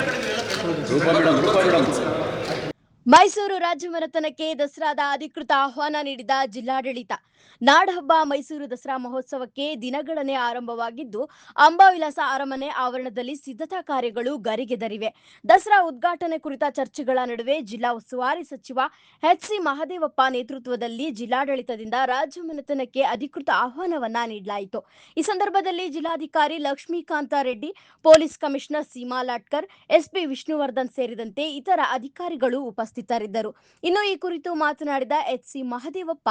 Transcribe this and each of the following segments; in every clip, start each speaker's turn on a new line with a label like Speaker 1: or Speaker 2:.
Speaker 1: ルパーブランド。ಮೈಸೂರು ರಾಜ್ಯ ಮನೆತನಕ್ಕೆ ದಸರಾದ ಅಧಿಕೃತ ಆಹ್ವಾನ ನೀಡಿದ ಜಿಲ್ಲಾಡಳಿತ. ನಾಡಹಬ್ಬ ಮೈಸೂರು ದಸರಾ ಮಹೋತ್ಸವಕ್ಕೆ ದಿನಗಳನೆ ಆರಂಭವಾಗಿದ್ದು, ಅಂಬಾವಿಲಾಸ ಅರಮನೆ ಆವರಣದಲ್ಲಿ ಸಿದ್ಧತಾ ಕಾರ್ಯಗಳು ಗರಿಗೆದರಿವೆ ದಸರಾ ಉದ್ಘಾಟನೆ ಕುರಿತ ಚರ್ಚೆಗಳ ನಡುವೆ ಜಿಲ್ಲಾ ಉಸ್ತುವಾರಿ ಸಚಿವ ಎಚ್ ಸಿ ಮಹದೇವಪ್ಪ ನೇತೃತ್ವದಲ್ಲಿ ಜಿಲ್ಲಾಡಳಿತದಿಂದ ರಾಜ್ಯ ಮನೆತನಕ್ಕೆ ಅಧಿಕೃತ ಆಹ್ವಾನವನ್ನ ನೀಡಲಾಯಿತು. ಈ ಸಂದರ್ಭದಲ್ಲಿ ಜಿಲ್ಲಾಧಿಕಾರಿ Lakshmikanta Reddy, police commissioner Seema Latkar SP Vishnuvardhan ಸೇರಿದಂತೆ ಇತರ ಅಧಿಕಾರಿಗಳು ಉಪಸ್ಥಿತರಿದ್ದರು ಇನ್ನು ಈ ಕುರಿತು ಮಾತನಾಡಿದ ಎಚ್ ಸಿ ಮಹದೇವಪ್ಪ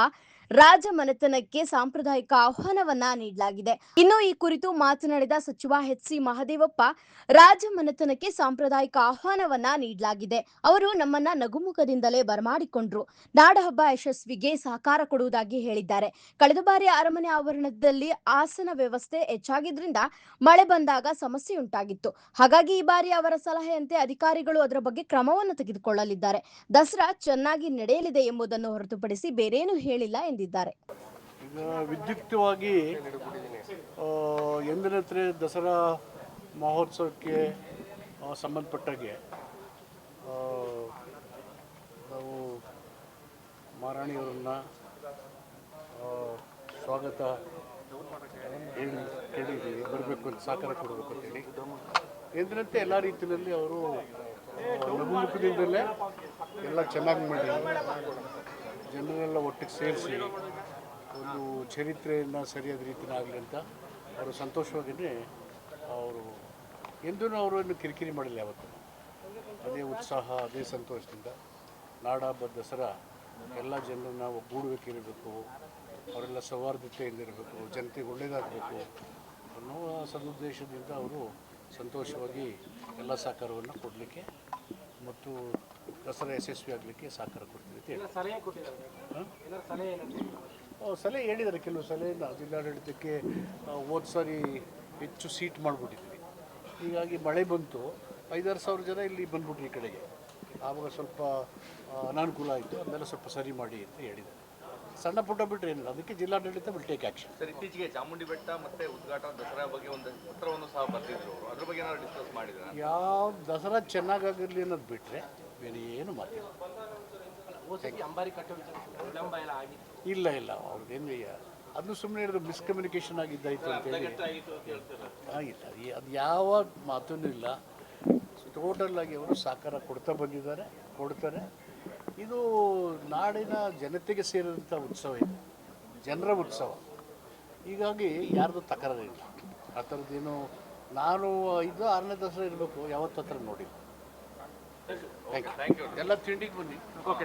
Speaker 1: ರಾಜ ಮನೆತನಕ್ಕೆ ಸಾಂಪ್ರದಾಯಿಕ ಆಹ್ವಾನವನ್ನ ನೀಡಲಾಗಿದೆ. ಇನ್ನು ಈ ಕುರಿತು ಮಾತನಾಡಿದ ಸಚಿವ ಎಚ್ ಸಿ ಮಹದೇವಪ್ಪ ರಾಜಮನೆತನಕ್ಕೆ ಸಾಂಪ್ರದಾಯಿಕ ಆಹ್ವಾನವನ್ನ ನೀಡಲಾಗಿದೆ. ಅವರು ನಮ್ಮನ್ನ ನಗುಮುಖದಿಂದಲೇ ಬರಮಾಡಿಕೊಂಡ್ರು. ನಾಡಹಬ್ಬ ಯಶಸ್ವಿಗೆ ಸಹಕಾರ ಕೊಡುವುದಾಗಿ ಹೇಳಿದ್ದಾರೆ. ಕಳೆದ ಬಾರಿ ಅರಮನೆ ಆವರಣದಲ್ಲಿ ಆಸನ ವ್ಯವಸ್ಥೆ ಹೆಚ್ಚಾಗಿದ್ರಿಂದ ಮಳೆ ಬಂದಾಗ ಸಮಸ್ಯೆ ಉಂಟಾಗಿತ್ತು. ಹಾಗಾಗಿ ಈ ಬಾರಿ ಅವರ ಸಲಹೆಯಂತೆ ಅಧಿಕಾರಿಗಳು ಅದರ ಬಗ್ಗೆ ಕ್ರಮವನ್ನು ತೆಗೆದುಕೊಳ್ಳಲಿದ್ದಾರೆ. ದಸರಾ ಚೆನ್ನಾಗಿ ನಡೆಯಲಿದೆ ಎಂಬುದನ್ನು ಹೊರತುಪಡಿಸಿ ಬೇರೇನೂ ಹೇಳಿಲ್ಲ ಎಂದಿದ್ದಾರೆ
Speaker 2: ವಿದ್ಯುಕ್ತವಾಗಿ ಎಂದಿನಂತೆ ದಸರಾ ಮಹೋತ್ಸವಕ್ಕೆ ಸಂಬಂಧಪಟ್ಟಾಗೆ ನಾವು ಮಹಾರಾಣಿಯವರನ್ನು ಸ್ವಾಗತ ಹೇಳಿ, ಕೇಳಿದ್ದೀವಿ. ಬರಬೇಕು ಅಂತ ಸಹಕಾರ ಕೊಡಬೇಕು ಅಂತೇಳಿ ಎಂದಿನಂತೆ ಎಲ್ಲ ರೀತಿಯಲ್ಲಿ ಅವರು ನಗುಮುಖದಿಂದಲೇ ಎಲ್ಲ ಚೆನ್ನಾಗಿ ಮಾಡಿ ಜನರೆಲ್ಲ ಒಟ್ಟಿಗೆ ಸೇರಿಸಿ ಒಂದು ಚರಿತ್ರೆಯನ್ನು ಸರಿಯಾದ ರೀತಿಯಲ್ಲಿ ಆಗಲಿ ಅಂತ ಅವರು ಸಂತೋಷವಾಗಿಯೇ ಅವರು ಎಂದೂ ಅವರನ್ನು ಕಿರಿಕಿರಿ ಮಾಡಿಲ್ಲ ಯಾವತ್ತು. ಅದೇ ಉತ್ಸಾಹ, ಅದೇ ಸಂತೋಷದಿಂದ ನಾಡಹಬ್ಬ ದಸರಾ ಎಲ್ಲ ಜನರನ್ನ ಒಗ್ಗೂಡುವಿಕೆಯಿರಬೇಕು ಅವರೆಲ್ಲ ಸೌಹಾರ್ದತೆಯಿಂದಿರಬೇಕು ಜನತೆಗೆ ಒಳ್ಳೆಯದಾಗಬೇಕು ಅನ್ನೋ ಸದುದ್ದೇಶದಿಂದ ಅವರು ಸಂತೋಷವಾಗಿ ಎಲ್ಲ ಸಹಕಾರವನ್ನು ಕೊಡಲಿಕ್ಕೆ ಮತ್ತು ದಸರಾ ಯಶಸ್ವಿ ಆಗಲಿಕ್ಕೆ ಸಹಕಾರ ಕೊಡ್ತೀವಿ ಅಂತ ಹೇಳಿ.
Speaker 3: ಸಲಹೆ
Speaker 2: ಹೇಳಿದ್ದಾರೆ. ಕೆಲವು ಸಲಹೆಯಿಂದ ಜಿಲ್ಲಾಡಳಿತಕ್ಕೆ ಹೋದ ಸಾರಿ ಹೆಚ್ಚು ಸೀಟ್ ಮಾಡಿಬಿಟ್ಟಿದ್ವಿ ಹೀಗಾಗಿ ಮಳೆ ಬಂತು. ಐದಾರು ಸಾವಿರ ಜನ ಇಲ್ಲಿ ಬಂದ್ಬಿಟ್ಟು ಈ ಕಡೆಗೆ. ಆವಾಗ ಸ್ವಲ್ಪ ಅನಾನುಕೂಲ ಆಯಿತು. ಅದನ್ನೆಲ್ಲ ಸ್ವಲ್ಪ ಸರಿ ಮಾಡಿ ಅಂತ ಹೇಳಿದ್ದಾರೆ. ಸಣ್ಣ ಪುಟ್ಟ ಬಿಟ್ಟರೆ ಏನಿಲ್ಲ. ಅದಕ್ಕೆ ಜಿಲ್ಲಾಡಳಿತ ವಿಲ್ ಟೇಕ್ ಆ್ಯಕ್ಷನ್
Speaker 4: ಸರ್ ಇತ್ತೀಚೆಗೆ ಚಾಮುಂಡಿ ಬೆಟ್ಟ ಮತ್ತೆ ಉದ್ಘಾಟನಾ ದಸರಾ ಬಗ್ಗೆ ಒಂದು ಪತ್ರವನ್ನು ಸಹ ಬರೆದಿದ್ರು ಅವರು. ಅದ್ರ ಬಗ್ಗೆ ಏನಾದ್ರು ಡಿಸ್ಕಸ್ ಮಾಡಿದ್ರೆ
Speaker 2: ಯಾವ ದಸರಾ ಚೆನ್ನಾಗಾಗಿರಲಿ ಅನ್ನೋದು ಬಿಟ್ಟರೆ ಬೇರೆ ಏನು
Speaker 3: ಸತಿ ಅಂಬಾರಿ ಕಟ್ಟೋ ವಿಳಂಬ ಎಲ್ಲ ಆಗಿತ್ತು.
Speaker 2: ಇಲ್ಲ ಇಲ್ಲ ಅವ್ರದ್ದೇನು ಅದು ಸುಮ್ಮನೆ ಹೇಳಿದ್ರು ಮಿಸ್ಕಮ್ಯುನಿಕೇಷನ್ ಅಂತ ಅಂತೇಳಿ ಆಗಿಲ್ಲ ಅದು ಯಾವ ಮಾತೂ ಇಲ್ಲ. ಟೋಟಲ್ ಆಗಿ ಅವರು ಸಹಕಾರ ಕೊಡ್ತಾ ಬಂದಿದ್ದಾರೆ ಕೊಡ್ತಾರೆ. ಇದು ನಾಡಿನ ಜನತೆಗೆ ಸೇರಿದಂಥ ಉತ್ಸವ ಇದು ಜನರ ಉತ್ಸವ. ಹೀಗಾಗಿ ಯಾರ್ದು ತಕರಾರಿಲ್ಲ. ಆ ಥರದ್ದೇನು ನಾನು ಐದು ಆರನೇ ದಸರಾ ಇರಬೇಕು ಯಾವತ್ತೂ ಹತ್ರ ನೋಡಿಲ್ಲ. ಎಲ್ಲ ತಿಂಡಿಗೆ ಬನ್ನಿ
Speaker 3: ಓಕೆ